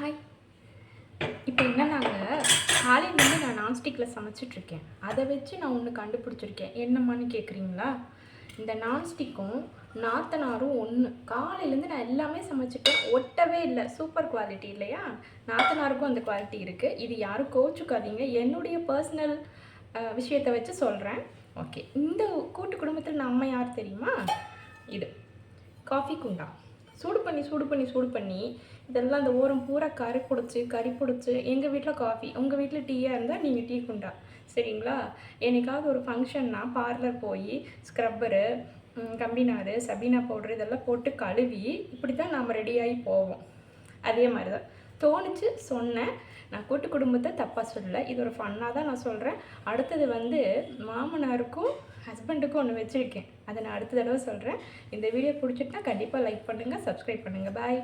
Hi இப்போ என்னன்னாங்க வந்து நான் நான்ஸ்டிக்கில் சமைச்சிட்ருக்கேன். அதை வச்சு நான் ஒன்று கண்டுபிடிச்சிருக்கேன். என்னம்மான்னு கேட்குறீங்களா இந்த நான்ஸ்டிக்கும் நாத்தனாரும் ஒன்று காலையிலேருந்து நான் எல்லாமே சமைச்சிட்டேன். ஒட்டவே இல்லை. சூப்பர் குவாலிட்டி இல்லையா? நாத்தனாருக்கும் அந்த குவாலிட்டி இருக்குது இது யாரும் கோச்சுக்காதீங்க என்னுடைய பர்சனல் விஷயத்தை வச்சு சொல்கிறேன் ஓகே இந்த கூட்டு குடும்பத்தில் நம்ம யார் தெரியுமா? இது. காஃபி குண்டா. சூடு பண்ணி சூடு பண்ணி சூடு பண்ணி இதெல்லாம் அந்த ஓரம் பூரா கறி பிடிச்சி கறி பிடிச்சி எங்கள் வீட்டில் காஃபி உங்கள் வீட்டில் டீயாக இருந்தால் நீங்கள் டீ குண்டா சரிங்களா? என்னைக்காவது ஒரு ஃபங்க்ஷன்னா பார்லர் போய் ஸ்க்ரப்பரு கம்பினாரு சபீனா பவுடர் இதெல்லாம் போட்டு கழுவி இப்படி தான் நாம் ரெடியாகி போவோம். அதே மாதிரி தான் தோணுச்சு சொன்னேன். நான் கூட்டு குடும்பத்தை தப்பாக சொல்லலை. இது ஒரு ஃபன்னாக தான் நான் சொல்கிறேன் அடுத்தது வந்து மாமனாருக்கும் ஹஸ்பண்டுக்கும் ஒன்று வச்சுருக்கேன். அதை நான் அடுத்த தடவை சொல்கிறேன் இந்த வீடியோ பிடிச்சிட்டுனா கண்டிப்பாக லைக் பண்ணுங்கள் சப்ஸ்கிரைப் பண்ணுங்கள் பாய்